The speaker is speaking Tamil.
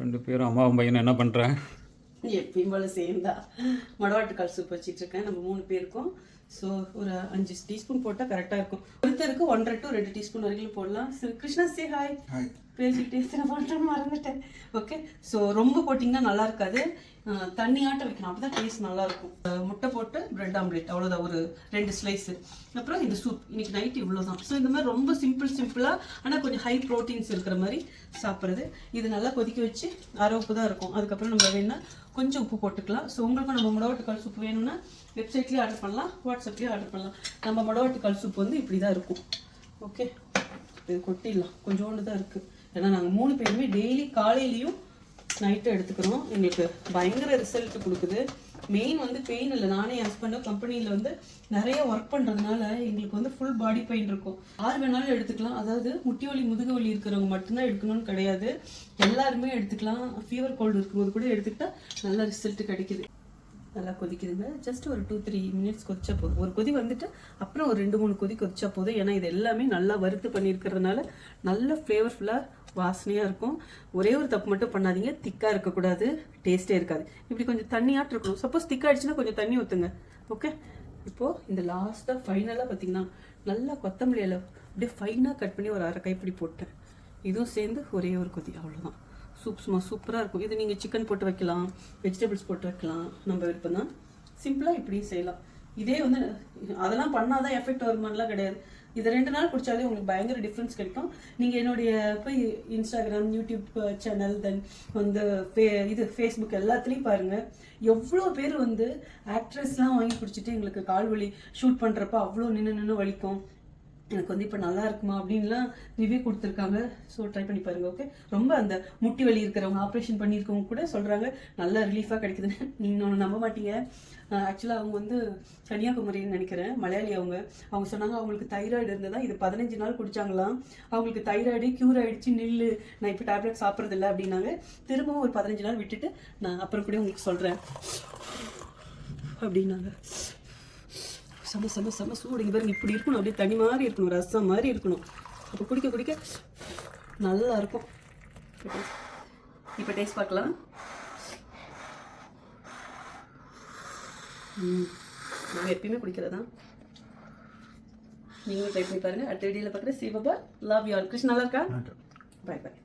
ரெண்டு பேரும் அம்மாவும் பையனும் என்ன பண்ணுறேன் எப்பயும் போல சேம் தான். மடவாட்டுக்கால் சூப் வச்சிட்டு இருக்கேன். நம்ம மூணு பேருக்கும். ஸோ ஒரு அஞ்சு டீஸ்பூன் போட்டால் கரெக்டாக இருக்கும். ஒருத்தருக்கு ஒன்றரை டு ரெண்டு டீஸ்பூன் வரைக்கும் போடலாம். கிருஷ்ணா சே ஹாய் பேசிக்கிட்டே எத்தனை பண்ணுறேன்னு மறந்துட்டேன். ஓகே ஸோ ரொம்ப போட்டிங்கன்னா நல்லா இருக்காது. அஹ் தண்ணி ஆட்ட வைக்கணும். அப்போ தான் டேஸ்ட் நல்லா இருக்கும். முட்டை போட்டு பிரெட் ஆம்லேட் அவ்வளோதான் ஒரு ரெண்டு ஸ்லைஸு அப்புறம் இந்த சூப் இன்னைக்கு நைட் இவ்வளோ தான் ஸோ இந்த மாதிரி ரொம்ப சிம்பிள் சிம்பிளாக ஆனால் கொஞ்சம் ஹை ப்ரோட்டீன்ஸ் இருக்கிற மாதிரி சாப்பிட்றது. இது நல்லா கொதிக்க வச்சு அரை தான் இருக்கும். அதுக்கப்புறம் நம்ம வேணும்னா கொஞ்சம் உப்பு போட்டுக்கலாம். ஸோ உங்களுக்கும் நம்ம முடவாட்டுக்கால் சூப் வேணும்னா வெப்சைட்லேயே ஆர்டர் பண்ணலாம். வாட்ஸ்அப்லேயே ஆர்டர் பண்ணலாம். நம்ம முடவாட்டுக்கால் சூப் வந்து இப்படி தான் இருக்கும். ஓகே இது கொட்டிடலாம். கொஞ்சோண்டு தான் இருக்குது ஏன்னா நாங்கள் மூணு பேருமே டெய்லி காலையிலையும் நைட்டும் எடுத்துக்கிறோம். எங்களுக்கு பயங்கர ரிசல்ட் கொடுக்குது. மெயின் வந்து பெயின் இல்லை. நானே என் ஹஸ்பண்டும் கம்பெனியில் வந்து நிறைய ஒர்க் பண்ணுறதுனால எங்களுக்கு வந்து ஃபுல் பாடி பெயின் இருக்கும். யார் வேணாலும் எடுத்துக்கலாம். அதாவது முட்டி வலி முதுகு வலி இருக்கிறவங்க மட்டும்தான் எடுக்கணும்னு கிடையாது. எல்லாருமே எடுத்துக்கலாம். ஃபீவர் கோல்டு இருக்கும்போது கூட எடுத்துக்கிட்டா நல்ல ரிசல்ட் கிடைக்குது. நல்லா கொதிக்குதுங்க. ஜஸ்ட் ஒரு டூ த்ரீ மினிட்ஸ் கொதிச்சா போதும். ஒரு கொதி வந்துட்டு அப்புறம் ஒரு ரெண்டு மூணு கொதி கொதிச்சா போதும். ஏன்னா இது எல்லாமே நல்லா வறுத்து பண்ணியிருக்கிறதுனால நல்ல ஃப்ளேவர்ஃபுல்லாக வாசனையாக இருக்கும். ஒரே ஒரு தப்பு மட்டும் பண்ணாதீங்க. திக்காக இருக்கக்கூடாது. டேஸ்ட்டே இருக்காது. இப்படி கொஞ்சம் தண்ணியாட்டு இருக்கணும். சப்போஸ் திக்காயிடுச்சுன்னா கொஞ்சம் தண்ணி ஊற்றுங்க ஓகே இப்போது இந்த லாஸ்ட்டாக ஃபைனலாக பார்த்தீங்கன்னா நல்லா கொத்தமல்லி இலை அப்படியே ஃபைனாக கட் பண்ணி ஒரு அரை கைப்பிடி போட்டேன். இதுவும் சேர்ந்து ஒரே ஒரு கொதி. அவ்வளோதான் சூப் சும்மா சூப்பராக இருக்கும். இது நீங்கள் சிக்கன் போட்டு வைக்கலாம். வெஜிடபிள்ஸ் போட்டு வைக்கலாம். நம்ம விருப்பம் தான் சிம்பிளாக இப்படியும் செய்யலாம். இதே வந்து அதெல்லாம் பண்ணாதான் எஃபெக்ட் வருமானலாம் கிடையாது. இது ரெண்டு நாள் குடிச்சாலே உங்களுக்கு பயங்கர டிஃப்ரென்ஸ் கிடைக்கும். நீங்கள் என்னுடைய போய் இன்ஸ்டாகிராம் யூடியூப் சேனல் தென் வந்து ஃபே- இது ஃபேஸ்புக் எல்லாத்துலேயும் பாருங்கள் எவ்வளோ பேர் வந்து ஆக்ட்ரஸ்லாம் வாங்கி குடிச்சிட்டு எங்களுக்கு கால் வலி ஷூட் பண்ணுறப்ப அவ்வளோ நின்று நின்று வலிக்கும். எனக்கு வந்து இப்போ நல்லா இருக்குமா அப்படின்லாம் ரிவ்யூ கொடுத்துருக்காங்க. ஸோ ட்ரை பண்ணி பாருங்கள் ஓகே ரொம்ப அந்த முட்டி வலி இருக்கிறவங்க ஆப்ரேஷன் பண்ணியிருக்கவங்க கூட சொல்கிறாங்க நல்லா ரிலீஃபாக கிடைக்குதுன்னு. நீங்கள் ஒன்று நம்ப மாட்டீங்க. ஆக்சுவலாக அவங்க வந்து கன்னியாகுமரின்னு நினைக்கிறேன் மலையாளி அவங்க. அவங்க சொன்னாங்க அவங்களுக்கு தைராய்டு இருந்ததா? இது பதினஞ்சு நாள் குடிச்சாங்களாம். அவங்களுக்கு தைராய்டு க்யூர் ஆகிடுச்சு நில்லு. நான் இப்போ டேப்லெட் சாப்பிட்றதில்ல அப்படின்னாங்க. திரும்பவும் ஒரு பதினஞ்சு நாள் விட்டுட்டு நான் அப்புறம் கூட உங்களுக்கு சொல்கிறேன் அப்படின்னாங்க. செம செம செம சூடு பாருங்க. இப்படி இருக்கணும் அப்படியே தனி மாதிரி இருக்கணும் ரசம் மாதிரி இருக்கணும். அப்போ குடிக்க குடிக்க நல்லா இருக்கும். இப்போ டேஸ்ட் பார்க்கலாம். நாங்கள் எப்பயுமே குடிக்கிறதா? நீங்களும் ட்ரை பண்ணி பாருங்கள் அடுத்த வீடியோவில் பார்க்குறேன் சிவபா லவ் யூ ஆல் கிருஷ்ண நல்லா இருக்கா? பாய் பாய்